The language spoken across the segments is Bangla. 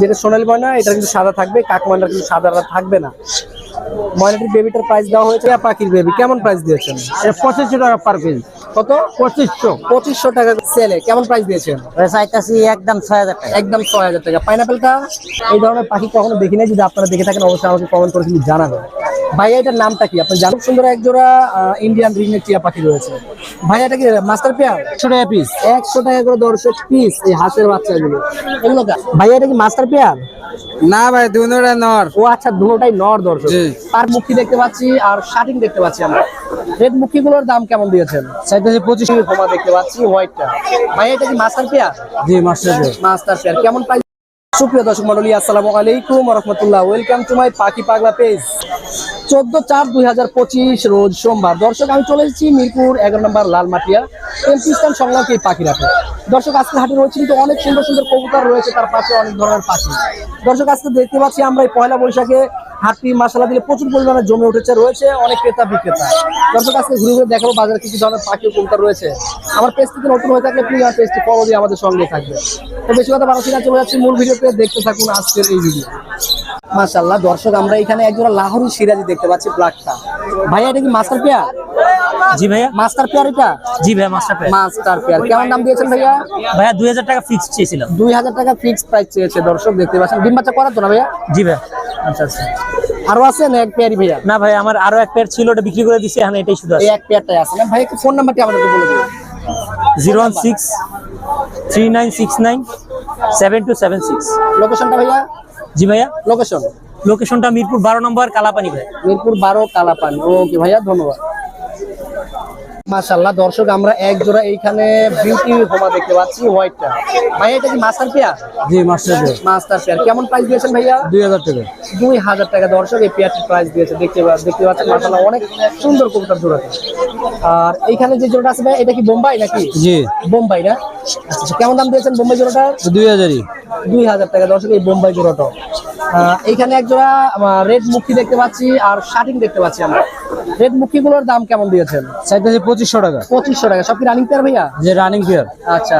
যেটা সোনালি ময়না এটা কিন্তু সাদা থাকবে কাক ময়না কিন্তু সাদা থাকবে না। ময়নাটির বেবিটার প্রাইস দেওয়া হয়েছে পাখির বেবি কেমন প্রাইস দিয়েছেন? পঁচিশশো টাকা পার কেজি কত? পঁচিশশো। পঁচিশশো টাকা সেলে কেমন প্রাইস দিয়েছেন? চাইতাছি একদম ছয় হাজার টাকা। একদম ছয় হাজার টাকা। পাইনাপেলটা এই ধরনের পাখি কখনো দেখি নাই যদি আপনারা দেখে থাকেন অবশ্যই আমাকে কমেন্ট করে কিন্তু জানাবেন। ভাইয়া এটার নামটা কি? আপনি জানুক সুন্দর এক জোড়া ইন্ডিয়ান রিংয়ের টিয়া পাখি রয়েছে। ভাইয়া এটা কি মাস্টার পেয়ার একশো টাকা পিস একশো টাকা করে দর্শক পিস এই হাঁসের বাচ্চাগুলো। এগুলো কা- ভাইয়া কি মাস্টার পেয়ার না ভাই দুনোটা নর। ও আচ্ছা দুটোটাই নর দর্শক। তার মুখি দেখতে পাচ্ছি আর শার্টিং দেখতে পাচ্ছি আমরা। রেড মুখিগুলোর দাম কেমন দিয়েছেন? চাইতাছি পঁচিশ। হোমা দেখতে পাচ্ছি হোয়াইটটা ভাইয়া এটা কি মাস্টার পেয়ার জি মাস্টার মাস্টার পেয়ার কেমন প্রাইস সুপ্রিয় দর্শক মন্ডলী আসসালামু আলাইকুম রহমতুল্লাহ। ওয়েলকাম টু মাই পাখি পাগলা পেজ চোদ্দ চার দুই রোজ সোমবার। দর্শক, আমি চলে এসেছি মিরপুর এগারো নম্বর লালমাটিয়া এমপিস্তান সংলাপ এই পাখি রাখে দর্শক, আজকে হাটে রয়েছে কিন্তু অনেক সুন্দর সুন্দর কবুতর রয়েছে, তার পাশে অনেক ধরনের পাখি। দর্শক, আজকে দেখতে পাচ্ছি আমরা এই পয়লা বৈশাখে হাটটি মাসালা দিলে প্রচুর পরিমাণে জমে উঠেছে, রয়েছে অনেক ক্রেতা বিক্রেতা। দর্শক, আজকে ঘুরে ঘুরে দেখাবো বাজারে কি কি ধরনের পাখি ও রয়েছে। আমার পেস্টিতে নতুন হয়ে থাকলে প্লিজ আমার পেজটি ফলো দিয়ে আমাদের সঙ্গে থাকবে। তো বেশি কথা মানুষের সিনা চলে যাচ্ছি মূল ভিডিওতে। দেখতে থাকুন আজকের এই ভিডিও মাসাল্লাহ দর্শক, আমরা এখানে একজন লাহোরি সিরাজি দেখতে পাচ্ছি ব্লাকটা ভাইয়া, এটা কি মাসাল পেয়ার? জি ভাইয়া। মাস্টার পেয়ার এটা জি ভাইয়া মাস্টার প্ল্যান মাস্টার পেয়ার। কেমন দাম দিয়েছেন ভাইয়া? ভাইয়া দুই হাজার টাকা ফিক্স চেয়েছিলাম। দুই হাজার টাকা ফিক্স প্রাইস চেয়েছে দর্শক দেখতে পাচ্ছেন। ডিম বাচ্চা করাতো না ভাইয়া? জি ভাইয়া। আচ্ছা আচ্ছা। আরও আছে না এক পেয়ারই ভাইয়া? না ভাই আমার আরও এক পেয়ার ছিল ওটা বিক্রি করে দিছি এখন এটাই শুধু এই আছে এক পেয়ারটাই আছে। না ভাই একটু ফোন নাম্বারটি আমাদেরকে বলে দিন। Zero one six three nine six nine seven two seven six. লোকেশনটা ভাইয়া? জি ভাইয়া। লোকেশন লোকেশনটা মিরপুর বারো নম্বর কালাপানি ভাই মিরপুর বারো কালাপান। ওকে ভাইয়া ধন্যবাদ। মাশাল্লাহ দর্শক আমরা এক জোড়া এইখানে বিউটি হোমা দেখতে পাচ্ছি হোয়াইটটা ভাইয়া এটা কি মাস্টার পেয়ার? জি মাস্টার মাস্টার পেয়ার। কেমন প্রাইস দিয়েছেন ভাইয়া? দুই হাজার টাকা। দুই হাজার টাকা দর্শক এই পেয়ারটির প্রাইস দিয়েছে। দেখতে দেখতে পাচ্ছেন মাশাল্লাহ অনেক সুন্দর কবুতর জোড়াটা। আর এইখানে যে জোড়াটা আছে ভাই এটা কি বোম্বাই নাকি? জি। বোম্বাই না? আচ্ছা, কেমন দাম দিয়েছেন বোম্বাই জোড়াটা দুই হাজারই। দুই হাজার টাকা দর্শক এই বোম্বাই জোড়াটা এইখানে এক জোড়া রেড মুখি দেখতে পাচ্ছি আর শার্টিং দেখতে পাচ্ছি আমরা। রেড মুখিগুলোর দাম কেমন দিয়েছেন? চাইতাছি পঁচিশশো টাকা। পঁচিশশো টাকা। সব কি রানিং পেয়ার ভাইয়া? যে রানিং পেয়ার আচ্ছা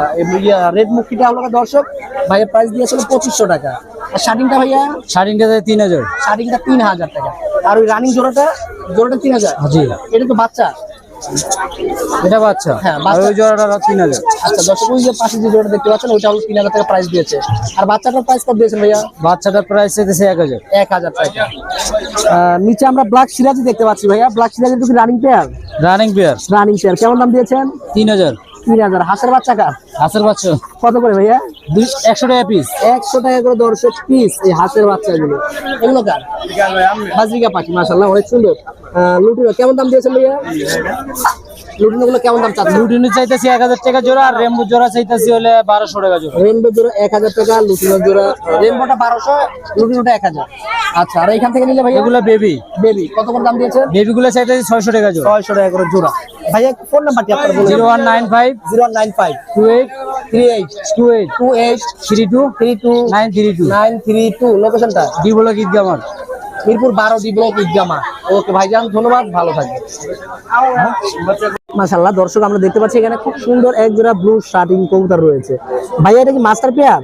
রেড মুখিটা হলো দর্শক ভাইয়ের প্রাইস দিয়েছিল পঁচিশশো টাকা। আর শার্টিংটা ভাইয়া? শার্টিংটা তিন হাজার। শার্টিংটা তিন হাজার টাকা। আর ওই রানিং জোড়াটা জোড়াটা তিন হাজার? জি। এটা তো বাচ্চা। এটা বাচ্চা? হ্যাঁ, আর ওই জোড়াটা তিন হাজার। আচ্ছা দর্শক ওই যে পাশে যে জোড়াটা দেখতে পাচ্ছেন ওটা হলো তিন হাজার টাকা প্রাইস দিয়েছে। আর বাচ্চাটার প্রাইস কত দিয়েছেন ভাইয়া? বাচ্চাটার প্রাইস হাজার। এক হাজার টাকা। আহ, নিচে আমরা ব্ল্যাক সিরাজি দেখতে পাচ্ছি ভাইয়া। ব্ল্যাক সিরাজি তো running pair running pair running pair কেমন দাম দিয়েছেন? তিন হাজার। তিন হাজার। হাঁসের বাচ্চা কার? হাঁসের বাচ্চা। কত করে ভাইয়া? একশো টাকা পিস একশো টাকা করে দর্শক পিস এই হাঁসের বাচ্চাগুলো। এগুলো কার? বাজরিকা পাখি মাশাল্লাহ অনেক সুন্দর। লুটিনো কেমন দাম দিয়েছেন ভাইয়া? লুটিনো গুলো কেমন দাম চাচ্ছেন? লুটিনো চাইতেছি এক হাজার টাকা জোড়া আর রেম্বু জোড়া চাইতেছি হলে বারোশো টাকা জোড়া। রেনবো জোড়া এক হাজার টাকা লুটিনো জোড়া রেনবোটা বারোশো লুটিনোটা এক হাজার। আচ্ছা আর এখান থেকে নিলে ভাইয়া? এগুলো বেবি বেবি কত করে দাম দিয়েছেন? বেবি গুলো চাইতেছি ছয়শো টাকা জোড়া। ছয়শো টাকা করে জোড়া। ভাইয়া ফোন নাম্বারটি আপনার zero one nine five zero nine five. Two eight three eight two eight two eight three two three two nine three two nine three two লোকেশনটা ডি বলো ঈদ মিরপুর বারো ডি ব্লক ইজামা ওকে ভাইজান ধন্যবাদ ভালো থাকবেন। মাশাল্লাহ দর্শক আমরা দেখতে পাচ্ছি এখানে খুব সুন্দর এক জোড়া ব্লু শার্টিং কবুতর রয়েছে। ভাইয়া এটা কি মাস্টার পেয়ার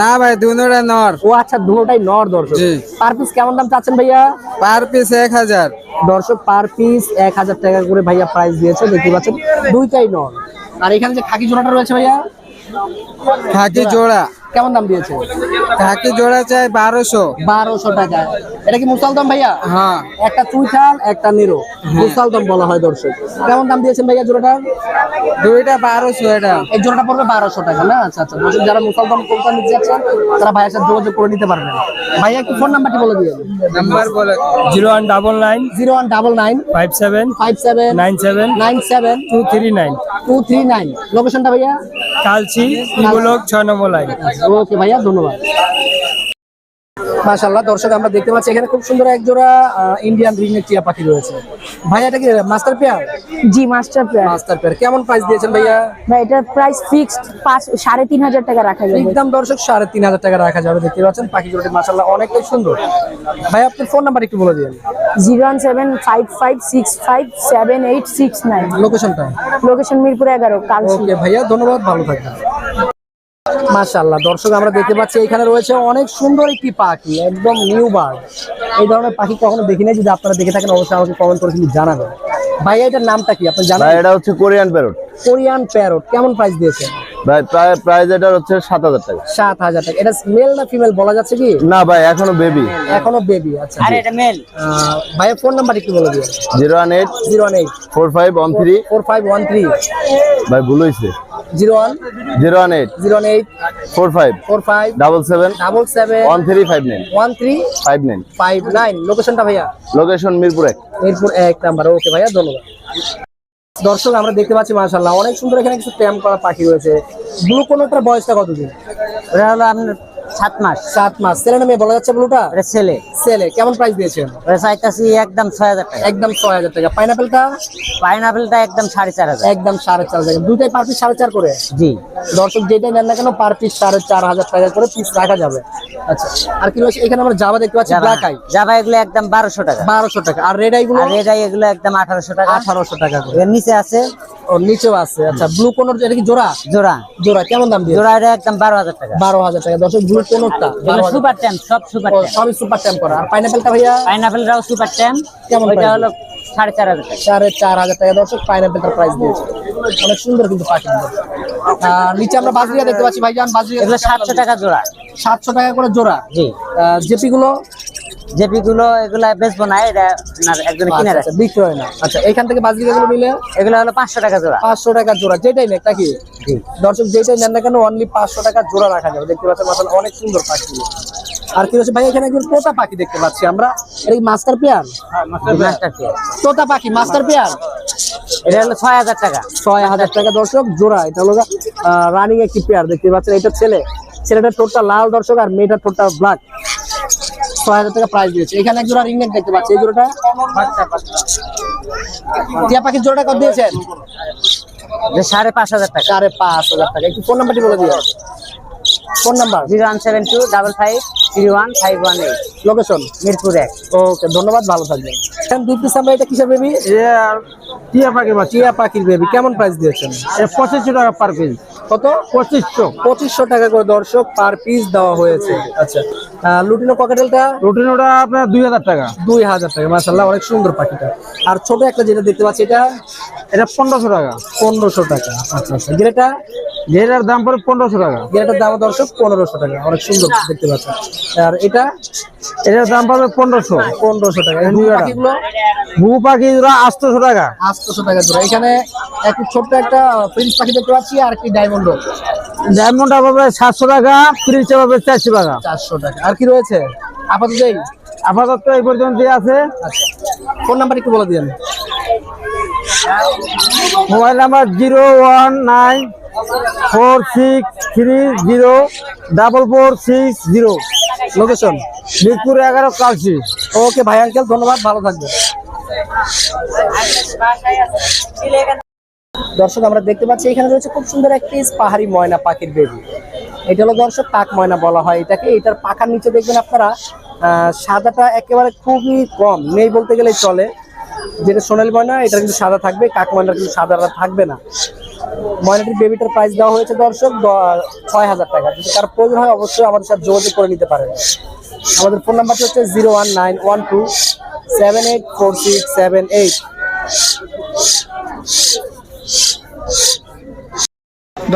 না ভাই দুনোটা নর। ও আচ্ছা দুটোটাই নর দর্শক। পার পিস কেমন দাম চাচ্ছেন ভাইয়া? পার পিস এক হাজার। দর্শক পার পিস এক হাজার টাকা করে ভাইয়া প্রাইস দিয়েছে দেখতে পাচ্ছেন দুইটাই নর। আর এখানে যে খাকি জোড়াটা রয়েছে ভাইয়া খাকি জোড়া। কেমন দাম দিয়েছে? খাকি জোড়া চাই বারোশো। বারোশো টাকা। এটা কি মুসালদম ভাইয়া? হ্যাঁ। একটা চুইঠাল একটা নিরো। মুসালদম বলা হয় দর্শক। কেমন দাম দিয়েছেন ভাইয়া জোড়াটা দুইটা বারোশো এটা। এই জোড়াটা পড়বে বারোশো টাকা না? আচ্ছা আচ্ছা। দর্শক যারা মুসালদম কোম্পানি নিতে যাচ্ছেন তারা ভাইয়ের সাথে যোগাযোগ করে নিতে পারবেন। ভাইয়া একটু ফোন নাম্বারটি বলে দিয়ে নাম্বার বলে zero one double nine zero one double nine five seven five seven nine seven nine seven two three nine. Two three nine. লোকেশনটা ভাইয়া? কালচি তিগুলোক ছয় নম্বর লাইন। ওকে ভাইয়া ধন্যবাদ। মাশাল্লাহ দর্শক আমরা দেখতে পাচ্ছি এখানে খুব সুন্দর এক জোড়া ইন্ডিয়ান রিংয়ের টিয়া পাখি রয়েছে। ভাইয়া এটা কি মাস্টার পেয়ার জি মাস্টার পেয়ার মাস্টার পেয়ার কেমন প্রাইস দিয়েছেন ভাইয়া? ভাই এটা প্রাইস ফিক্সড পাঁচ সাড়ে তিন হাজার টাকা রাখা যাবে। একদম দর্শক সাড়ে তিন হাজার টাকা রাখা যাবে দেখতে পাচ্ছেন পাখি জোড়াটি মাশাল্লাহ অনেকটাই সুন্দর। ভাই আপনার ফোন নাম্বার একটু বলে দিন। Zero one seven five five six five seven eight six nine. লোকেশনটা লোকেশন মিরপুর এগারো কালসি ওকে ভাইয়া ধন্যবাদ ভালো থাকবেন। মাশাআল্লাহ দর্শক আমরা দেখতে পাচ্ছি এখানে রয়েছে অনেক সুন্দর একটি পাখি একদম নিউ বার্ড এই ধরনের পাখি কখনো দেখি নাই যদি আপনারা দেখে থাকেন অবশ্যই আমাকে কমেন্ট করে কিন্তু জানাবেন। ভাইয়া এটার নামটা কি? আপনি ভাই জানেন এটা হচ্ছে কোরিয়ান প্যারট কোরিয়ান প্যারট কেমন প্রাইস দিয়েছেন ভাই প্রায় প্রাইস এটার হচ্ছে সাত হাজার টাকা। সাত হাজার টাকা। এটা মেল না ফিমেল বলা যাচ্ছে কি? না ভাই এখনও বেবি এখনও বেবি আচ্ছা। আরে এটা মেল আহ, ভাইয়ের ফোন নাম্বার একটু বলে দিন। Zero one eight zero one eight four five one three. Four five one three. ভাই ভুল হয়েছে zero one zero one eight zero one eight four five four five double seven double seven one three five nine one three five nine five nine লোকেশনটা ভাইয়া লোকেশন মিরপুর এক। মিরপুর এক নাম্বার। ওকে ভাইয়া ধন্যবাদ। দর্শক আমরা দেখতে পাচ্ছি মাশাল্লাহ অনেক সুন্দর এখানে কিছু ট্যাম করা পাখি রয়েছে। ব্লু কোনোটার বয়সটা কতদিন? এটা হলো আপনার সাত মাস। সাত মাস। ছেলে না মেয়ে বলা যাচ্ছে ব্লুটা? এটা ছেলে। ছেলে। কেমন প্রাইস দিয়েছেন? ওটা চাইতাছি একদম ছয় হাজার টাকা। একদম ছয় হাজার টাকা। পাইনাপেলটা? পাইনাপেলটা একদম সাড়ে চার হাজার। একদম সাড়ে চার হাজার। দুইটাই পার পিস সাড়ে চার করে? জি। দর্শক যেটাই নেন না কেন পার পিস সাড়ে চার হাজার টাকা করে পিস রাখা যাবে। আচ্ছা। আর কি রয়েছে? এখানে আমরা জাবা দেখতে পাচ্ছি জাবা ব্ল্যাক আই জাবা এগুলো একদম বারোশো টাকা। বারোশো টাকা। আর রেড আই গুলো? আর এটা এগুলো একদম আঠারোশো টাকা। আঠারোশো টাকা করে। নিচে আছে নিচেও আছে। আচ্ছা ব্লু কোনোর এটা কি জোড়া? জোড়া। জোড়া কেমন দাম দিয়ে? জোড়া এটা একদম বারো হাজার টাকা। বারো হাজার টাকা। দর্শক ব্লু কোনোরটা সুপার ট্যাম সব সুপার ও, সবই সুপার ট্যাম করা। আর পাইনাপেলটা ভাইয়া? পাইনাপেলটাও সুপার ট্যাম কেমন হলো সাড়ে চার হাজার সাড়ে চার হাজার টাকা। দর্শক পাইনাপেলটার প্রাইস দিয়েছে। অনেক সুন্দর কিন্তু পাখি নিচে আমরা বাজরিয়া দেখতে পাচ্ছি। ভাইজান বাজরিয়া সাতশো টাকা জোড়া। সাতশো টাকা করে জোড়া। জি। জেপি গুলো জেপি গুলো এগুলা বেচবো না এটা একজন কিনে আচ্ছা, রাখে। আচ্ছা, বিক্রি হয় না। আচ্ছা এখান থেকে বাজরিয়া গুলো নিলে? এগুলো হলো পাঁচশো টাকা জোড়া। পাঁচশো টাকা জোড়া যেটাই নেক নাকি? দর্শক যেটাই নেন না কেন অনলি পাঁচশো টাকা জোড়া রাখা যাবে। দেখতে পাচ্ছেন মাসাল্লাহ অনেক সুন্দর পাখি। আর কি হচ্ছে ভাই এখানে একজন তোতা পাখি দেখতে পাচ্ছি আমরা। এটা কি মাস্টার পেয়ার? Master pair. তোতা পাখি মাস্টার পেয়ার? এটা হলো ছয় হাজার টাকা। ছয় হাজার টাকা দর্শক জোড়া। এটা হলো রানিং একটি পেয়ার। দেখতে পাচ্ছেন এটা ছেলে। ছেলেটার ঠোঁটটা লাল দর্শক আর মেয়েটার ঠোঁটটা ব্ল্যাক ছয় হাজার টাকা প্রাইস দিয়েছে। এখানে এক জোড়া রিংনেক দেখতে পাচ্ছি। এই জোড়াটা টিয়া পাখির জোড়াটা কত দিয়েছেন? সাড়ে পাঁচ হাজার টাকা। সাড়ে পাঁচ হাজার টাকা। একটু ফোন নাম্বারটি বলে দিয়ে phone number zero one seven two double five three one five one eight. Location Mirpur এক। ওকে ধন্যবাদ ভালো থাকবেন। এখন দুই পিস আমরা এটা কিসের বেবি টিয়া টিয়া পাখির বেবি কেমন প্রাইস দিয়েছেন? পঁচিশশো টাকা পার পিস কত? পঁচিশশো। পঁচিশশো টাকা করে দর্শক পার পিস দেওয়া হয়েছে। আচ্ছা। লুটিনো ককাটেলটা? রুটিন ওটা আপনার দুই হাজার টাকা। দুই হাজার টাকা মাসাল্লাহ অনেক সুন্দর পাখিটা। আর ছোট একটা যেটা দেখতে পাচ্ছি এটা? এটা পনেরোশো টাকা। পনেরোশো টাকা আচ্ছা আচ্ছা। গেরেটা? যেটার দাম পড়ে পনেরোশো টাকা। গেরেটার দাম দর্শক পনেরোশো টাকা অনেক সুন্দর দেখতে পাচ্ছেন। আর এটা? এটার দাম পড়বে পনেরোশো। পনেরোশো টাকা। পাখিগুলো ঘু পাখি ওরা আটশোশো টাকা। আটশোশো টাকা জোড়া। এখানে একটু ছোট্ট একটা প্রিন্স পাখি দেখতে পাচ্ছি আর কি ডায়মন্ড। ডায়মন্ডটা পাবে সাতশো টাকা প্রিন্সটা পাবে চারশো টাকা। চারশো টাকা। আর কি রয়েছে? আপাতত এই? আপাতত এই পর্যন্ত আছে। আচ্ছা। ফোন নাম্বার একটু বলে দিন। Mobile number zero one nine four six three zero double four six zero. Location Mirpur এগারো কালসি ওকে ভাই আঙ্কেল ধন্যবাদ। ভালো থাকবেন। দর্শক, আমরা দেখতে পাচ্ছি এখানে রয়েছে খুব সুন্দর একটি পাহাড়ি ময়না পাখির বেবি। এটা হলো দর্শক কাক ময়না বলা হয় এটাকে। এটার পাখার নিচে দেখবেন আপনারা সাদাটা একেবারে খুবই কম, নেই বলতে গেলে চলে। যেটা সোনালী ময়না এটা কিন্তু সাদা থাকবে, কাক ময়নার কিন্তু সাদাটা থাকবে না। ময়নাটির বেবিটার প্রাইস দেওয়া হয়েছে দর্শক ছয় হাজার টাকা। যদি তার প্রয়োজন হয়, অবশ্যই আমাদের সাথে যোগাযোগ করে নিতে পারেন। আমাদের ফোন নাম্বারটি হচ্ছে zero one nine one two seven eight four six seven eight.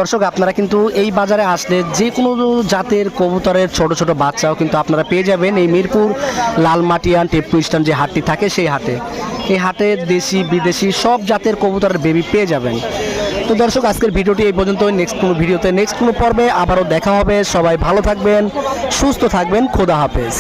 দর্শক, আপনারা কিন্তু এই বাজারে আসলে যে কোনো জাতের কবুতরের ছোট ছোট বাচ্চাও কিন্তু আপনারা পেয়ে যাবেন এই মিরপুর লালমাটিয়ান টেপু স্টান যে হাটটি থাকে সেই হাটে। এই হাটে দেশি, বিদেশি সব জাতের কবুতরের বেবি পেয়ে যাবেন। তো দর্শক, আজকের ভিডিওটি এই পর্যন্ত নেক্সট কোনো ভিডিওতে নেক্সট কোনো পর্বে আবারও দেখা হবে। সবাই ভালো থাকবেন, সুস্থ থাকবেন। খোদা হাফেজ।